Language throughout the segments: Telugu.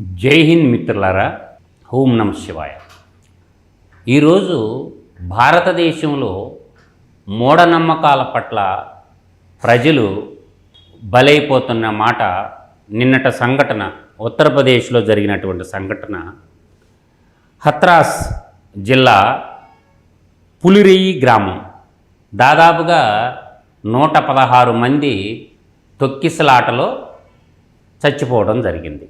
జై హింద్ మిత్రులారా ఓం నమ శివాయ. ఈరోజు భారతదేశంలో మూఢనమ్మకాల పట్ల ప్రజలు బలైపోతున్న మాట నిన్నట సంఘటన ఉత్తరప్రదేశ్లో జరిగినటువంటి సంఘటన. హత్రాస్ జిల్లా పులిరెయ్యి గ్రామం. దాదాపుగా నూట పదహారు మంది తొక్కిసలాటలో చచ్చిపోవడం జరిగింది.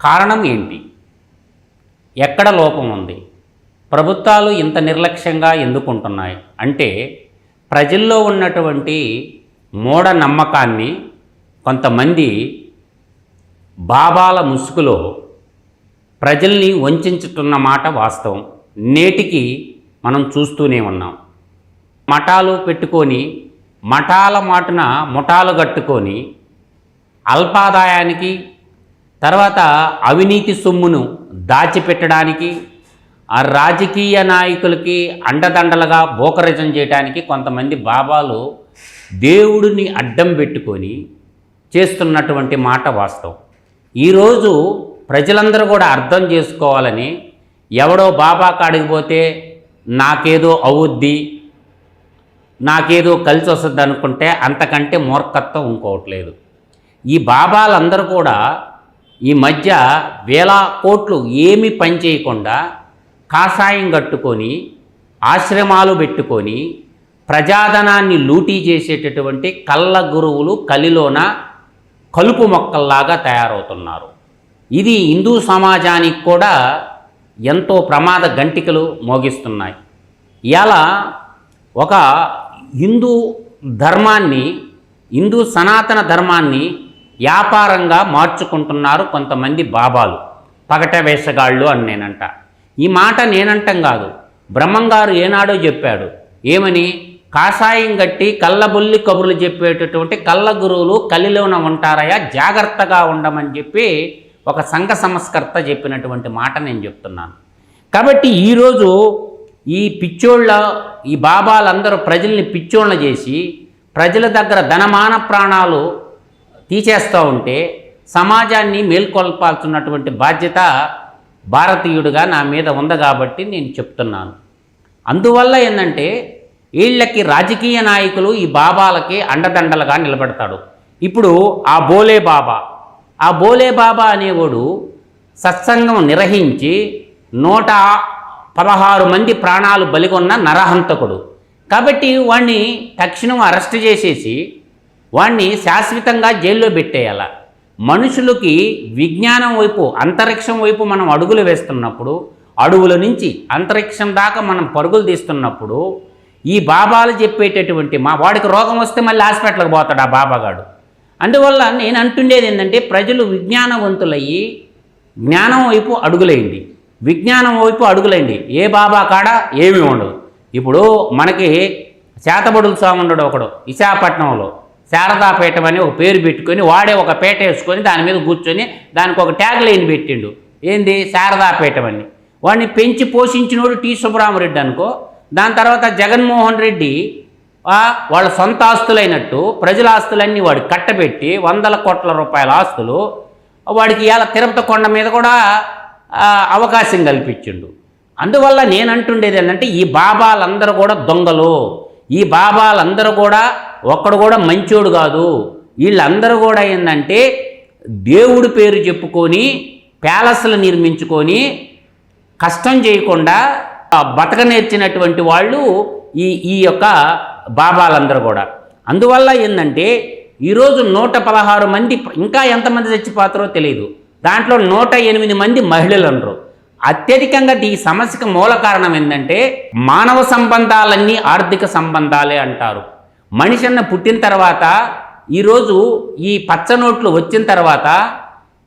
కారణం ఏంటి? ఎక్కడ లోపం ఉంది? ప్రభుత్వాలు ఇంత నిర్లక్ష్యంగా ఎందుకుంటున్నాయి? అంటే ప్రజల్లో ఉన్నటువంటి మూఢ నమ్మకాన్ని కొంతమంది బాబాల ముసుగులో ప్రజల్ని వంచుతున్న మాట వాస్తవం. నేటికి మనం చూస్తూనే ఉన్నాం. మఠాలు పెట్టుకొని మఠాల మాటున ముఠాలు కట్టుకొని అల్పాదాయానికి తర్వాత అవినీతి సొమ్మును దాచిపెట్టడానికి ఆ రాజకీయ నాయకులకి అండదండలుగా బోకరజం చేయడానికి కొంతమంది బాబాలు దేవుడిని అడ్డం పెట్టుకొని చేస్తున్నటువంటి మాట వాస్తవం. ఈరోజు ప్రజలందరూ కూడా అర్థం చేసుకోవాలని ఎవడో బాబా కాడికి పోతే నాకేదో అవుద్ది నాకేదో కలిసి వస్తుంది అనుకుంటే అంతకంటే మూర్ఖత్వం ఇంకోవట్లేదు ఈ బాబాలందరూ కూడా ఈ మధ్య వేల కోట్లు ఏమి పని చేయకుండా కాషాయం కట్టుకొని ఆశ్రమాలు పెట్టుకొని ప్రజాధనాన్ని లూటీ చేసేటటువంటి కళ్ళ గురువులు కలిలోన కలుపు మొక్కల్లాగా తయారవుతున్నారు. ఇది హిందూ సమాజానికి కూడా ఎంతో ప్రమాద గంటికలు మోగిస్తున్నాయి. ఇలా ఒక హిందూ ధర్మాన్ని హిందూ సనాతన ధర్మాన్ని వ్యాపారంగా మార్చుకుంటున్నారు కొంతమంది బాబాలు పగట వేషగాళ్ళు అని నేనంట. ఈ మాట నేనంటం కాదు. బ్రహ్మంగారు ఏనాడో చెప్పాడు. ఏమని? కాషాయం గట్టి కళ్ళబుల్లి కబుర్లు చెప్పేటటువంటి కళ్ళ గురువులు కలిలోన ఉంటారయా జాగ్రత్తగా ఉండమని చెప్పి ఒక సంఘ సంస్కర్త చెప్పినటువంటి మాట నేను చెప్తున్నాను. కాబట్టి ఈరోజు ఈ పిచ్చోళ్ళ ఈ బాబాలందరూ ప్రజల్ని పిచ్చోళ్ళ చేసి ప్రజల దగ్గర ధనమాన ప్రాణాలు తీసేస్తూ ఉంటే సమాజాన్ని మేల్కొల్పాల్సినటువంటి బాధ్యత భారతీయుడిగా నా మీద ఉంది కాబట్టి నేను చెప్తున్నాను. అందువల్ల ఏంటంటే వీళ్ళకి రాజకీయ నాయకులు ఈ బాబాలకి అండదండలుగా నిలబడతాడు. ఇప్పుడు ఆ బోలే బాబా ఆ బోలే బాబా అనేవాడు సత్సంగం నిర్వహించి నూట పదహారు మంది ప్రాణాలు బలిగొన్న నరహంతకుడు. కాబట్టి వాణ్ణి తక్షణం అరెస్ట్ చేసేసి వాణ్ణి శాశ్వతంగా జైల్లో పెట్టేయాల. మనుషులకి విజ్ఞానం వైపు అంతరిక్షం వైపు మనం అడుగులు వేస్తున్నప్పుడు అడుగుల నుంచి అంతరిక్షం దాకా మనం పరుగులు తీస్తున్నప్పుడు ఈ బాబాలు చెప్పేటటువంటి మా వాడికి రోగం వస్తే మళ్ళీ హాస్పిటల్కి పోతాడు ఆ బాబాగాడు. అందువల్ల నేను అంటుండేది ఏంటంటే ప్రజలు విజ్ఞానవంతులయ్యి జ్ఞానం వైపు అడుగులైంది విజ్ఞానం వైపు అడుగులైంది ఏ బాబా కాడ ఏమీ ఉండదు. ఇప్పుడు మనకి శాతబడులు స్వామి ఉండడు ఒకడు విశాఖపట్నంలో. శారదాపీఠం అని ఒక పేరు పెట్టుకొని వాడే ఒక పేట వేసుకొని దాని మీద కూర్చొని దానికి ఒక ట్యాగ్ లైన్ పెట్టిండు. ఏంది? శారదాపీఠం అని. వాడిని పెంచి పోషించినోడు టి సుబ్బరామరెడ్డి అనుకో. దాని తర్వాత జగన్మోహన్ రెడ్డి వాళ్ళ సొంత ఆస్తులైనట్టు ప్రజల ఆస్తులన్నీ వాడు కట్టబెట్టి వందల కోట్ల రూపాయల ఆస్తులు వాడికి ఇలా తిరుపతి కొండ మీద కూడా అవకాశం కల్పించిండు. అందువల్ల నేను అంటుండేది ఏంటంటే ఈ బాబాలందరూ కూడా దొంగలు. ఈ బాబాలందరూ కూడా ఒక్కడు కూడా మంచోడు కాదు. వీళ్ళందరూ కూడా ఏంటంటే దేవుడి పేరు చెప్పుకొని ప్యాలెస్లు నిర్మించుకొని కష్టం చేయకుండా బతక నేర్చినటువంటి వాళ్ళు ఈ ఈ యొక్క బాబాలందరూ కూడా. అందువల్ల ఏంటంటే ఈరోజు నూట పదహారు మంది ఇంకా ఎంతమంది చచ్చిపోతారో తెలియదు దాంట్లో నూట ఎనిమిది మంది మహిళలు అనరు అత్యధికంగా ఈ సమస్యకు మూల కారణం ఏంటంటే మానవ సంబంధాలన్నీ ఆర్థిక సంబంధాలే అంటారు. మనిషి అన్న పుట్టిన తర్వాత ఈరోజు ఈ పచ్చ నోట్లు వచ్చిన తర్వాత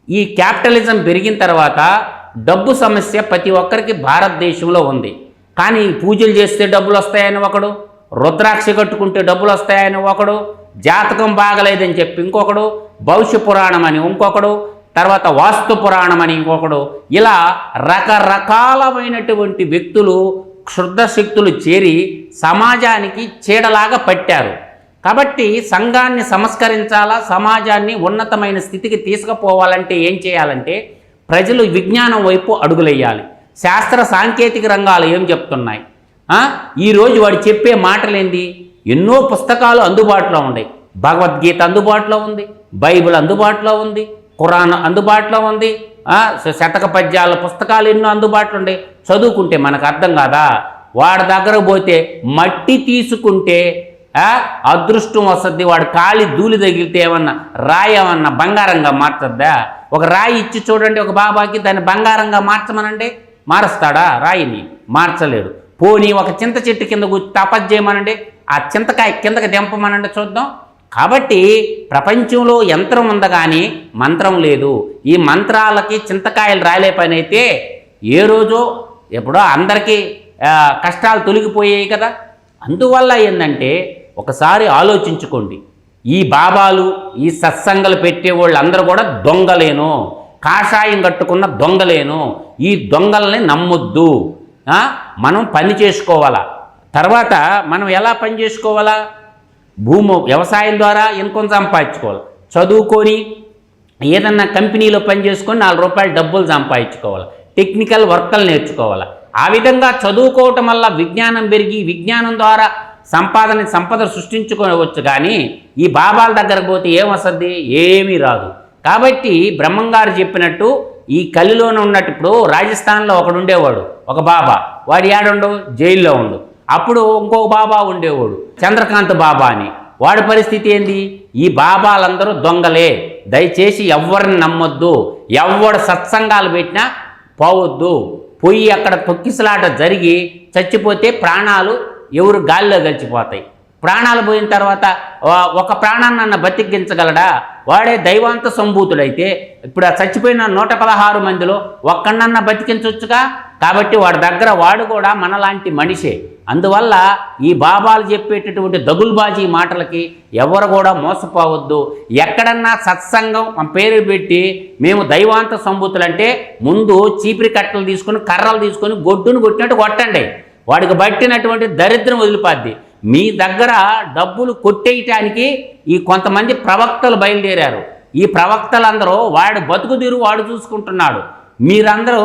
ఈ క్యాపిటలిజం పెరిగిన తర్వాత డబ్బు సమస్య ప్రతి ఒక్కరికి భారతదేశంలో ఉంది. కానీ పూజలు చేస్తే డబ్బులు వస్తాయని ఒకడు రుద్రాక్ష కట్టుకుంటే డబ్బులు వస్తాయని ఒకడు జాతకం బాగలేదని చెప్పి ఇంకొకడు భవిష్య పురాణం అని ఇంకొకడు తర్వాత వాస్తు పురాణం అని ఇంకొకడు ఇలా రకరకాలమైనటువంటి వ్యక్తులు క్షుద్ర శక్తులు చేరి సమాజానికి చీడలాగా పట్టారు. కాబట్టి సంఘాన్ని సంస్కరించాలా సమాజాన్ని ఉన్నతమైన స్థితికి తీసుకుపోవాలంటే ఏం చేయాలంటే ప్రజలు విజ్ఞానం వైపు అడుగులేయాలి శాస్త్ర సాంకేతిక రంగాలు ఏం చెప్తున్నాయి? ఈరోజు వాడు చెప్పే మాటలేంది? ఎన్నో పుస్తకాలు అందుబాటులో ఉన్నాయి. భగవద్గీత అందుబాటులో ఉంది. బైబిల్ అందుబాటులో ఉంది. ఖురాన్ అందుబాటులో ఉంది. శతక పద్యాల పుస్తకాలు ఎన్నో అందుబాటులో ఉండే. చదువుకుంటే మనకు అర్థం కాదా? వాడి దగ్గర పోతే మట్టి తీసుకుంటే అదృష్టం వస్తుంది. వాడు కాలి ధూళి తగిలితే ఏమన్నా రాయి ఏమన్నా బంగారంగా మారుతుందా ఒక రాయి ఇచ్చి చూడండి ఒక బాబాకి దాన్ని బంగారంగా మార్చమనండి మారుస్తాడా? రాయిని మార్చలేడు. పోనీ ఒక చింత చెట్టు కింద కూర్చు తపస్సు చేయమనండి ఆ చింతకాయ కిందకి దింపమనండి చూద్దాం. కాబట్టి ప్రపంచంలో యంత్రం ఉంది కానీ మంత్రం లేదు. ఈ మంత్రాలకి చింతకాయలు రాలే పని అయితే ఏ రోజో ఎప్పుడో అందరికీ కష్టాలు తొలగిపోయాయి కదా. అందువల్ల ఏంటంటే ఒకసారి ఆలోచించుకోండి. ఈ బాబాలు ఈ సత్సంగలు పెట్టే వాళ్ళందరూ కూడా దొంగలేను. కాషాయం కట్టుకున్న దొంగలేను. ఈ దొంగల్ని నమ్మొద్దు. మనం పని చేసుకోవాలా. తర్వాత మనం ఎలా పని చేసుకోవాలా? భూమి వ్యవసాయం ద్వారా ఇన్కమ్ సంపాదించుకోవాలి. చదువుకొని ఏదన్నా కంపెనీలో పనిచేసుకొని నాలుగు రూపాయలు డబ్బులు సంపాదించుకోవాలి. టెక్నికల్ వర్కలు నేర్చుకోవాలి. ఆ విధంగా చదువుకోవటం వల్ల విజ్ఞానం పెరిగి విజ్ఞానం ద్వారా సంపాదన సంపద సృష్టించుకోవచ్చు కానీ ఈ బాబాల దగ్గర పోతే ఏమొస్తుంది ఏమీ రాదు. కాబట్టి బ్రహ్మంగారు చెప్పినట్టు ఈ కలిలోనే ఉన్నట్టు ఇప్పుడు రాజస్థాన్లో ఒకడు ఉండేవాడు ఒక బాబా. వాడు ఏడుండు? జైల్లో ఉండు. అప్పుడు ఇంకో బాబా ఉండేవాడు చంద్రకాంత్ బాబా అని వాడి పరిస్థితి ఏంది? ఈ బాబాలందరూ దొంగలే. దయచేసి ఎవరిని నమ్మొద్దు. ఎవడు సత్సంగాలు పెట్టినా పోవద్దు. పోయి అక్కడ తొక్కిసలాట జరిగి చచ్చిపోతే ప్రాణాలు ఎవరు గాలిలో గలిచిపోతాయి. ప్రాణాలు పోయిన తర్వాత ఒక ప్రాణాన్ని అన్న బతికించగలడా? వాడే దైవాంత సంభూతుడైతే ఇప్పుడు ఆ చచ్చిపోయిన నూట పదహారు మందిలో ఒక్కడన్నా బతికించవచ్చుగా కాబట్టి వాడి దగ్గర వాడు కూడా మనలాంటి మనిషే. అందువల్ల ఈ బాబాలు చెప్పేటటువంటి దగుల్బాజీ మాటలకి ఎవరు కూడా మోసపోవద్దు. ఎక్కడన్నా సత్సంగం మా పేరు పెట్టి మేము దైవాంత సంభూతులంటే ముందు చీపిరి కట్టలు తీసుకొని కర్రలు తీసుకొని గొడ్డును కొట్టినట్టు కొట్టండి. వాడికి పట్టినటువంటి దరిద్రం వదిలిపోద్ది. మీ దగ్గర డబ్బులు కొట్టేయటానికి ఈ కొంతమంది ప్రవక్తలు బయలుదేరారు. ఈ ప్రవక్తలందరూ వాడు బతుకు తీరు వాడు చూసుకుంటున్నాడు. మీరందరూ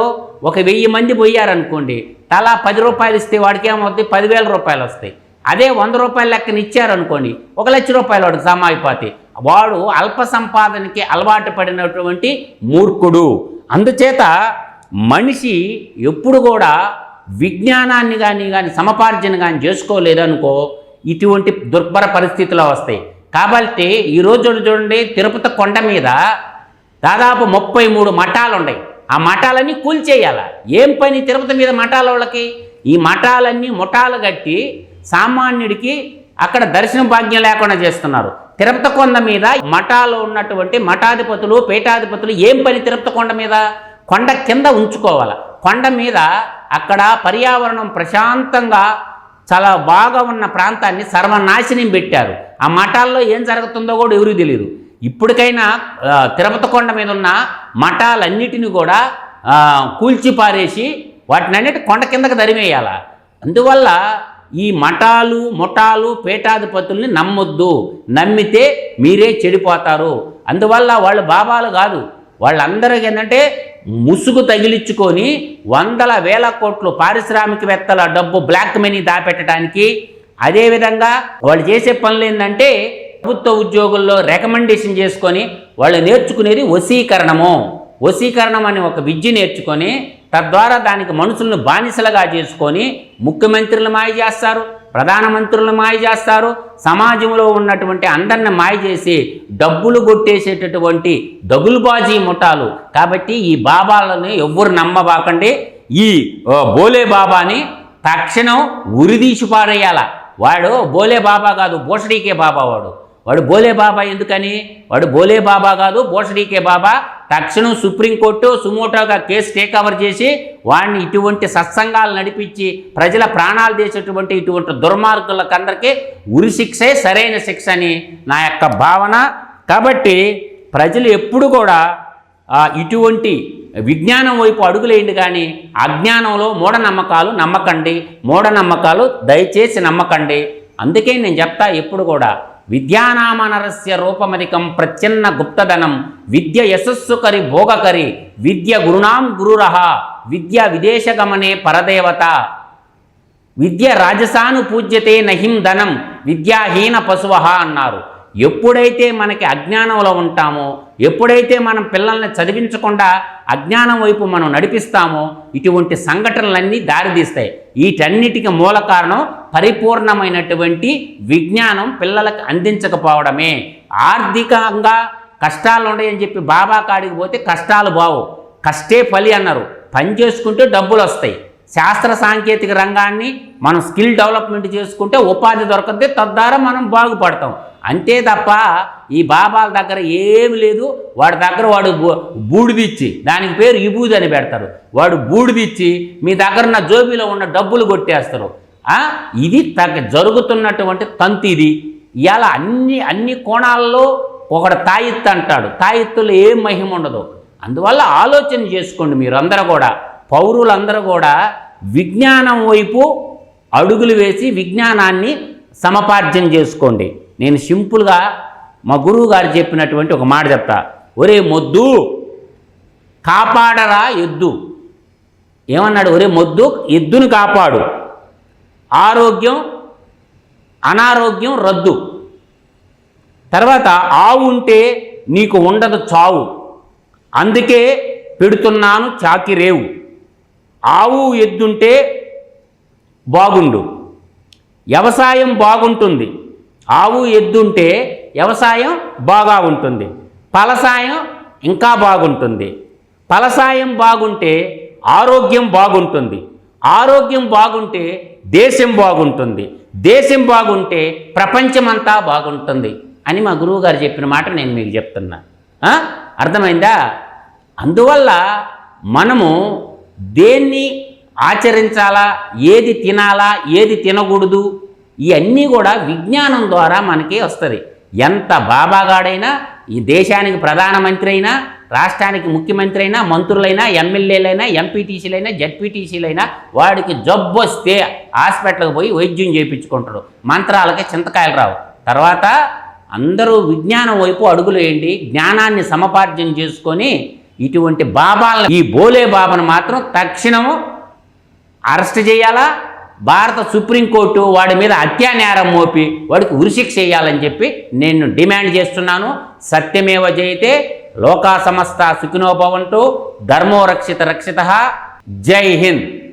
ఒక వెయ్యి మంది పోయారనుకోండి తలా పది రూపాయలు ఇస్తే వాడికి ఏమవుతుంది పదివేల రూపాయలు వస్తాయి. అదే వంద రూపాయల లెక్కన ఇచ్చారనుకోండి ఒక లక్ష రూపాయలు వాడికి జమ అయిపోతాయి. వాడు అల్ప సంపాదనకి అలవాటు పడినటువంటి మూర్ఖుడు. అందుచేత మనిషి ఎప్పుడు కూడా విజ్ఞానాన్ని కానీ కానీ సమపార్జన కానీ చేసుకోలేదనుకో ఇటువంటి దుర్భర పరిస్థితులు వస్తాయి. కాబట్టి ఈ చూడండి తిరుపతి కొండ మీద దాదాపు ముప్పై మూడు మఠాలు ఉన్నాయి ఆ మఠాలన్నీ కూల్చేయాల ఏం పని తిరుపతి మీద మఠాల వాళ్ళకి? ఈ మఠాలన్నీ ముఠాలు కట్టి సామాన్యుడికి అక్కడ దర్శన భాగ్యం లేకుండా చేస్తున్నారు. తిరుపతి కొండ మీద మఠాలు ఉన్నటువంటి మఠాధిపతులు పీఠాధిపతులు ఏం పని తిరుపతి కొండ మీద? కొండ కింద ఉంచుకోవాలి? కొండ మీద అక్కడ పర్యావరణం ప్రశాంతంగా చాలా బాగా ఉన్న ప్రాంతాన్ని సర్వనాశనం పెట్టారు. ఆ మఠాల్లో ఏం జరుగుతుందో కూడా ఎవరికి తెలియదు ఇప్పటికైనా ఆ, తిరుపతి కొండ మీద ఉన్న మఠాలన్నిటిని కూడా కూల్చిపారేసి వాటిని అన్నిటి కొండ కిందకి దరిమేయాల అందువల్ల ఈ మఠాలు ముఠాలు పీఠాధిపతుల్ని నమ్మొద్దు. నమ్మితే మీరే చెడిపోతారు. అందువల్ల వాళ్ళు బాబాలు కాదు. వాళ్ళందరికీ ఏంటంటే ముసుగు తగిలించుకొని వందల వేల కోట్లు పారిశ్రామికవేత్తల డబ్బు బ్లాక్ మనీ దాపెట్టడానికి అదేవిధంగా వాళ్ళు చేసే పనులు ఏంటంటే ప్రభుత్వ ఉద్యోగుల్లో రికమెండేషన్ చేసుకొని వాళ్ళు నేర్చుకునేది వశీకరణము. వశీకరణం అనే ఒక విద్య నేర్చుకొని తద్వారా దానికి మనుషులను బానిసలుగా చేసుకొని ముఖ్యమంత్రులు మాయ చేస్తారు ప్రధానమంత్రులు మాయ చేస్తారు సమాజంలో ఉన్నటువంటి అందరిని మాయ చేసి డబ్బులు కొట్టేసేటటువంటి దగులుబాజీ ముఠాలు. కాబట్టి ఈ బాబాలను ఎవ్వరు నమ్మబాకండి. ఈ బోలే బాబాని తక్షణం ఉరిదీసి పారేయాల. వాడు బోలే బాబా కాదు బోషడీకే బాబా వాడు. వాడు బోలే బాబా ఎందుకని? వాడు బోలే బాబా కాదు బోసడీకే బాబా. తక్షణం సుప్రీంకోర్టు సుమోటోగా కేసు టేక్ ఓవర్ చేసి వాడిని ఇటువంటి సత్సంగాలు నడిపించి ప్రజల ప్రాణాలు తీసేటువంటి ఇటువంటి దుర్మార్గులకందరికీ ఉరి శిక్షే సరైన శిక్ష అని నా యొక్క భావన. కాబట్టి ప్రజలు ఎప్పుడు కూడా ఇటువంటి విజ్ఞానం వైపు అడుగులేయండి కానీ అజ్ఞానంలో మూఢనమ్మకాలు నమ్మకండి మూఢనమ్మకాలు దయచేసి నమ్మకండి. అందుకే నేను చెప్తా ఎప్పుడు కూడా విద్యానామనరస్య రూపమధికం ప్రచ్ఛన్న గుప్తధనం విద్య యశస్సు కరి భోగకరి. విద్య గురుణాం గురురహ. విద్య విదేశగమనే పరదేవత. విద్య రాజసాను పూజ్యతే నహిం ధనం. విద్యాహీన పశువహ అన్నారు. ఎప్పుడైతే మనకి అజ్ఞానంలో ఉంటామో ఎప్పుడైతే మనం పిల్లల్ని చదివించకుండా అజ్ఞానం వైపు మనం నడిపిస్తామో ఇటువంటి సంఘటనలన్నీ దారితీస్తాయి. వీటన్నిటికి మూల కారణం పరిపూర్ణమైనటువంటి విజ్ఞానం పిల్లలకు అందించకపోవడమే. ఆర్థికంగా కష్టాలు ఉన్నాయని చెప్పి బాబా కాడికి పోతే కష్టాలు బావు. కష్టే ఫలి అన్నారు. పని చేసుకుంటే డబ్బులు వస్తాయి. శాస్త్ర సాంకేతిక రంగాన్ని మనం స్కిల్ డెవలప్మెంట్ చేసుకుంటే ఉపాధి దొరకద్ది తద్వారా మనం బాగుపడతాం. అంతే తప్ప ఈ బాబాల దగ్గర ఏమి లేదు. వాడి దగ్గర వాడు బూ- బూడిదిచ్చి దానికి పేరు ఇబూది అని పెడతారు. వాడు బూడిదిచ్చి మీ దగ్గర ఉన్న జోబీలో ఉన్న డబ్బులు కొట్టేస్తారు. ఇది తగ్గ జరుగుతున్నటువంటి తంతు ఇది. ఇలా అన్ని అన్ని కోణాల్లో ఒకడు తాయిత్తు అంటాడు. తాయిత్తులో ఏం మహిమ ఉండదు. అందువల్ల ఆలోచన చేసుకోండి మీరు అందరూ కూడా. పౌరులందరూ కూడా విజ్ఞానం వైపు అడుగులు వేసి విజ్ఞానాన్ని సమపార్జన చేసుకోండి. నేను సింపుల్గా మా గురువు గారు చెప్పినటువంటి ఒక మాట చెప్తా. ఒరే మొద్దు కాపాడరా ఎద్దు. ఏమన్నాడు? ఒరే మొద్దు ఎద్దును కాపాడు. ఆరోగ్యం అనారోగ్యం రద్దు. తర్వాత ఆవు ఉంటే నీకు ఉండదు చావు. అందుకే పెడుతున్నాను చాకిరేవు ఆవు ఎద్దుంటే బాగుండు. వ్యవసాయం బాగుంటుంది. ఆవు ఎద్దుంటే వ్యవసాయం బాగా ఉంటుంది. ఫలసాయం ఇంకా బాగుంటుంది. ఫలసాయం బాగుంటే ఆరోగ్యం బాగుంటుంది. ఆరోగ్యం బాగుంటే దేశం బాగుంటుంది. దేశం బాగుంటే ప్రపంచమంతా బాగుంటుంది అని మా గురువు గారు చెప్పిన మాట నేను మీకు చెప్తున్నా. అర్థమైందా? అందువల్ల మనము దేన్ని ఆచరించాలా ఏది తినాలా ఏది తినకూడదు ఇవన్నీ కూడా విజ్ఞానం ద్వారా మనకి వస్తుంది. ఎంత బాబాగాడైనా ఈ దేశానికి ప్రధానమంత్రి అయినా రాష్ట్రానికి ముఖ్యమంత్రి అయినా మంత్రులైనా ఎమ్మెల్యేలైనా ఎంపీటీసీలైనా జడ్పీటీసీలైనా వాడికి జబ్బు వస్తే హాస్పిటల్కి పోయి వైద్యం చేయించుకుంటాడు. మంత్రాలకి చింతకాయలు రావు. తర్వాత అందరూ విజ్ఞానం వైపు అడుగులు వేయండి జ్ఞానాన్ని సమపార్జన చేసుకొని ఇటువంటి బాబాలను ఈ బోలే బాబాను మాత్రం తక్షణము అరెస్ట్ చేయాలా? భారత సుప్రీంకోర్టు వాడి మీద హత్యానేరం మోపి వాడికి ఉరిశిక్ష చేయాలని చెప్పి నేను డిమాండ్ చేస్తున్నాను. సత్యమేవ జయతే. లోకా సమస్త సుఖినో భవంతు. ధర్మో రక్షిత రక్షిత. జై హింద్.